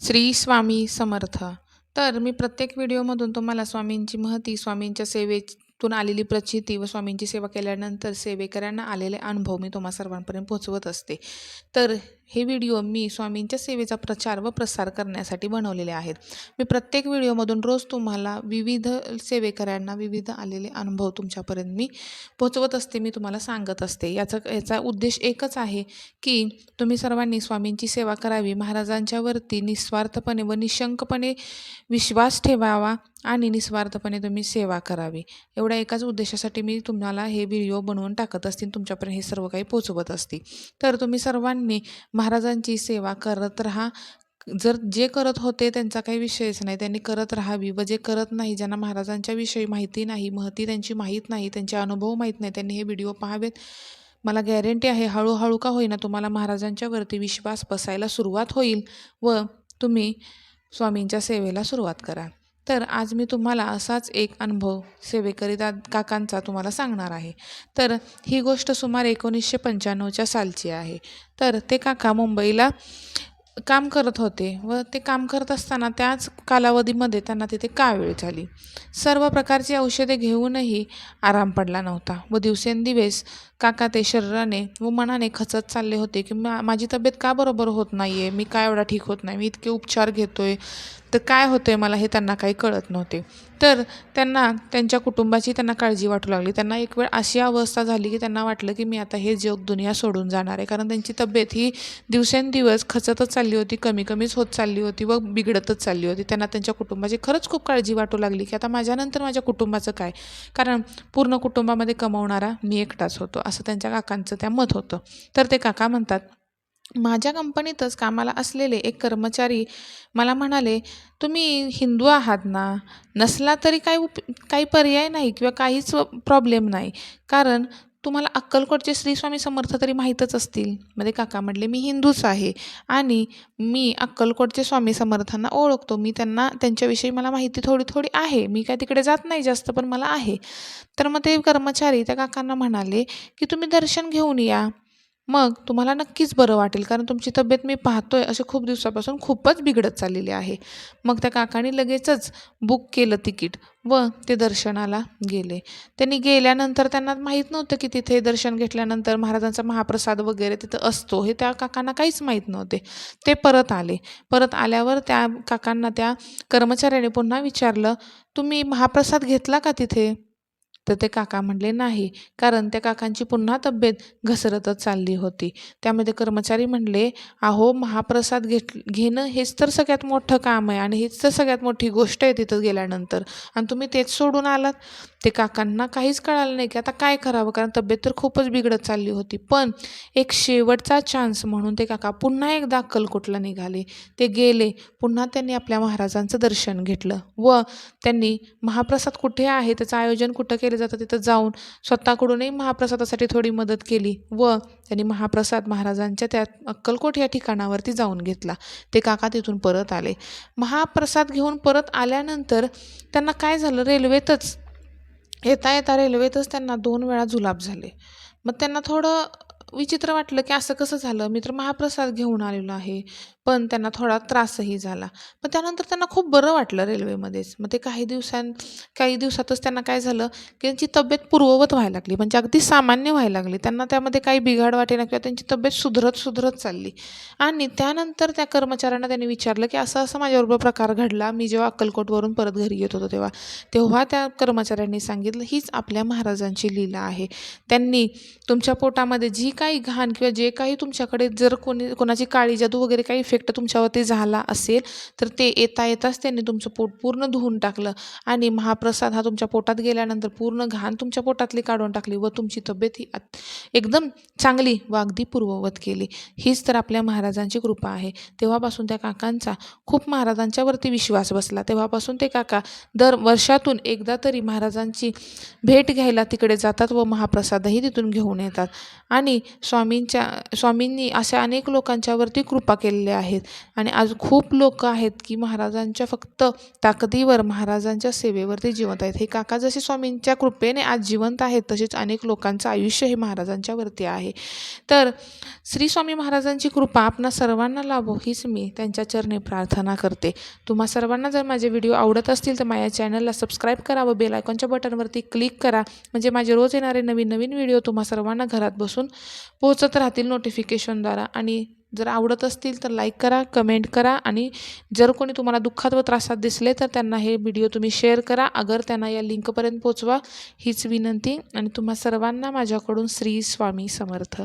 श्री स्वामी समर्थ. तर मी प्रत्येक व्हिडिओमधून तुम्हाला स्वामींची महती स्वामींच्या सेवेतून आलेली प्रचिती व स्वामींची सेवा केल्यानंतर सेवेकऱ्यांना आलेले अनुभव मी तुम्हा सर्वांपर्यंत पोहोचवत असते. तर हे व्हिडिओ मी स्वामींच्या सेवेचा प्रचार व प्रसार करण्यासाठी बनवलेले आहेत. मी प्रत्येक व्हिडिओमधून रोज तुम्हाला विविध सेवेकऱ्यांना विविध आलेले अनुभव तुमच्यापर्यंत मी पोहोचवत असते मी तुम्हाला सांगत असते. याचा याचा उद्देश एकच आहे की तुम्ही सर्वांनी स्वामींची सेवा करावी महाराजांच्यावरती निस्वार्थपणे व निशंकपणे विश्वास ठेवावा आणि निस्वार्थपणे तुम्ही सेवा करावी. एवढ्या एकाच उद्देशासाठी मी तुम्हाला हे व्हिडिओ बनवून टाकत असतील तुमच्यापर्यंत हे सर्व काही पोचवत असते. तर तुम्ही सर्वांनी महाराजांची सेवा करत राहा. जर जे करत होते त्यांचा काही विषयच नाही. त्यांनी करत राहावी व जे करत नाही ज्यांना महाराजांच्या विषयी माहिती नाही महती त्यांची माहीत नाही त्यांचे अनुभव माहीत नाही त्यांनी हे व्हिडिओ पाहावेत. मला गॅरंटी आहे हळूहळू का होईना तुम्हाला महाराजांच्यावरती विश्वास बसायला सुरुवात होईल व तुम्ही स्वामींच्या सेवेला सुरुवात करा. तर आज मी तुम्हाला असाच एक अनुभव सेवेकरिता काकांचा तुम्हाला सांगणार आहे. तर ही गोष्ट सुमारे एकोणीसशे पंच्याण्णवच्या सालची आहे. तर ते काका मुंबईला काम करत होते व ते काम करत असताना त्याच कालावधीमध्ये त्यांना तिथे कावीळ झाली. सर्व प्रकारची औषधे घेऊनही आराम पडला नव्हता व दिवसेंदिवस काका ते शरीराने व मनाने खचत चालले होते की मा माझी तब्येत का बरोबर होत नाही आहे मी काय एवढा ठीक होत नाही? मी इतके उपचार घेतो आहे तर काय होतं आहे मला हे त्यांना काही कळत नव्हते. तर त्यांना त्यांच्या कुटुंबाची त्यांना काळजी वाटू लागली. त्यांना एक वेळ अशी अवस्था झाली की त्यांना वाटलं की मी आता हे जग दुनिया सोडून जाणार आहे. कारण त्यांची तब्येत ही दिवसेंदिवस खचतच चालली होती कमी कमीच होत चालली होती व बिघडतच चालली होती. त्यांना त्यांच्या कुटुंबाची खरंच खूप काळजी वाटू लागली की आता माझ्यानंतर माझ्या कुटुंबाचं काय? कारण पूर्ण कुटुंबामध्ये कमवणारा मी एकटाच होतो असं त्यांच्या काकांचं त्या मत होतं. तर ते काका म्हणतात माझ्या कंपनीतच कामाला असलेले एक कर्मचारी मला म्हणाले तुम्ही हिंदू आहात ना? नसला तरी काही उप काही पर्याय नाही किंवा काहीच प्रॉब्लेम नाही. कारण तुम्हाला अक्कलकोटचे श्री स्वामी समर्थ तरी माहीतच असतील. मध्ये काका म्हटले मी हिंदूच आहे आणि मी अक्कलकोटचे स्वामी समर्थांना ओळखतो. मी त्यांना त्यांच्याविषयी मला माहिती थोडी थोडी आहे. मी काय तिकडे जात नाही जास्त पण मला आहे. तर मग ते कर्मचारी त्या काकांना म्हणाले की तुम्ही दर्शन घेऊन या. मग तुम्हाला नक्कीच बरं वाटेल कारण तुमची तब्येत मी पाहतोय असे खूप दिवसापासून खूपच बिघडत चाललेली आहे. मग त्या काकाने लगेचच बुक केलं तिकीट व ते दर्शनाला गेले. त्यांनी गेल्यानंतर त्यांना माहीत नव्हतं की तिथे दर्शन घेतल्यानंतर महाराजांचा महाप्रसाद वगैरे तिथं असतो हे त्या काकांना काहीच माहीत नव्हते. ते परत आले. परत आल्यावर त्या काकांना त्या कर्मचाऱ्याने पुन्हा विचारलं तुम्ही महाप्रसाद घेतला का तिथे? तर ते काका म्हणले नाही. कारण त्या काकांची पुन्हा तब्येत घसरतच चालली होती. त्यामध्ये कर्मचारी म्हणले अहो महाप्रसाद घेत घेणं हेच तर सगळ्यात मोठं काम आहे आणि हेच तर सगळ्यात मोठी गोष्ट आहे तिथं गेल्यानंतर. आणि तुम्ही तेच सोडून आलात. ते काकांना काहीच कळालं नाही की आता काय करावं कारण तब्येत तर खूपच बिघडत चालली होती. पण एक शेवटचा चान्स म्हणून ते काका पुन्हा एकदा अक्कलकोटला निघाले. ते गेले. पुन्हा त्यांनी आपल्या महाराजांचं दर्शन घेतलं व त्यांनी महाप्रसाद कुठे आहे? त्याचं आयोजन कुठं केलं? जातं तिथं जाऊन स्वतःकडूनही महाप्रसादासाठी थोडी मदत केली व त्यांनी महाप्रसाद महाराजांच्या त्या अक्कलकोट या ठिकाणावरती जाऊन घेतला. ते काका तिथून परत आले. महाप्रसाद घेऊन परत आल्यानंतर त्यांना काय झालं? रेल्वेतच येता येता रेल्वेतच त्यांना दोन वेळा जुलाब झाले. मग त्यांना थोडं विचित्र वाटलं की असं कसं झालं? मी तर महाप्रसाद घेऊन आलेलो आहे. पण त्यांना थोडा त्रासही झाला. पण त्यानंतर त्यांना खूप बरं वाटलं रेल्वेमध्येच. मग ते काही दिवसां काही दिवसातच त्यांना काय झालं की त्यांची तब्येत पूर्ववत व्हायला लागली. म्हणजे अगदी सामान्य व्हायला लागली. त्यांना त्यामध्ये काही बिघाड वाटेना किंवा त्यांची तब्येत सुधरत सुधरत चालली. आणि त्यानंतर त्या कर्मचाऱ्यांना त्यांनी विचारलं की असं असं माझ्याबरोबर प्रकार घडला. मी जेव्हा अक्कलकोटवरून परत घरी येत होतो तेव्हा तेव्हा त्या कर्मचाऱ्यांनी सांगितलं हीच आपल्या महाराजांची लीला आहे. त्यांनी तुमच्या पोटामध्ये जी काही घाण किंवा जे काही तुमच्याकडे जर कोणी कोणाची काळी जादू वगैरे काही इफेक्ट तुमच्यावरती झाला असेल तर ते येता येताच त्यांनी तुमचं पोट पूर्ण धुवून टाकलं. आणि महाप्रसाद हा तुमच्या पोटात गेल्यानंतर पूर्ण घाण तुमच्या पोटातली काढून टाकली व तुमची तब्येत ही एकदम चांगली व अगदी पूर्ववत केली. हीच तर आपल्या महाराजांची कृपा आहे. तेव्हापासून त्या काकांचा खूप महाराजांच्यावरती विश्वास बसला. तेव्हापासून ते काका दर वर्षातून एकदा तरी महाराजांची भेट घ्यायला तिकडे जातात व महाप्रसादही तिथून घेऊन येतात. आणि स्वामींच्या स्वामींनी अशा अनेक लोकांच्यावरती कृपा केलेली आहे. आहेत. आणि आज खूप लोक आहेत की महाराजांच्या फक्त ताकदीवर महाराजांच्या सेवेवरती जिवंत आहेत. हे काका जसे स्वामींच्या कृपेने आज जिवंत आहेत तसेच अनेक लोकांचं आयुष्य हे महाराजांच्यावरती आहे. तर श्री स्वामी महाराजांची कृपा आपणा सर्वांना लाभो हीच मी त्यांच्या चरणी प्रार्थना करते. तुम्हा सर्वांना जर माझे व्हिडिओ आवडत असतील तर माझ्या चॅनलला सबस्क्राईब करा व बेल आयकॉनच्या बटनवरती क्लिक करा. म्हणजे माझे रोज येणारे नवीन नवीन व्हिडिओ तुम्हा सर्वांना घरात बसून पोहोचत राहतील नोटिफिकेशनद्वारा. आणि जर आवडत असतील तर लाईक करा कमेंट करा आणि जर कोणी तुम्हाला दुःखात व त्रासात दिसले तर त्यांना हे व्हिडिओ तुम्ही शेअर करा. अगर त्यांना या लिंकपर्यंत पोचवा हीच विनंती आणि तुम्हा सर्वांना माझ्याकडून श्री स्वामी समर्थ.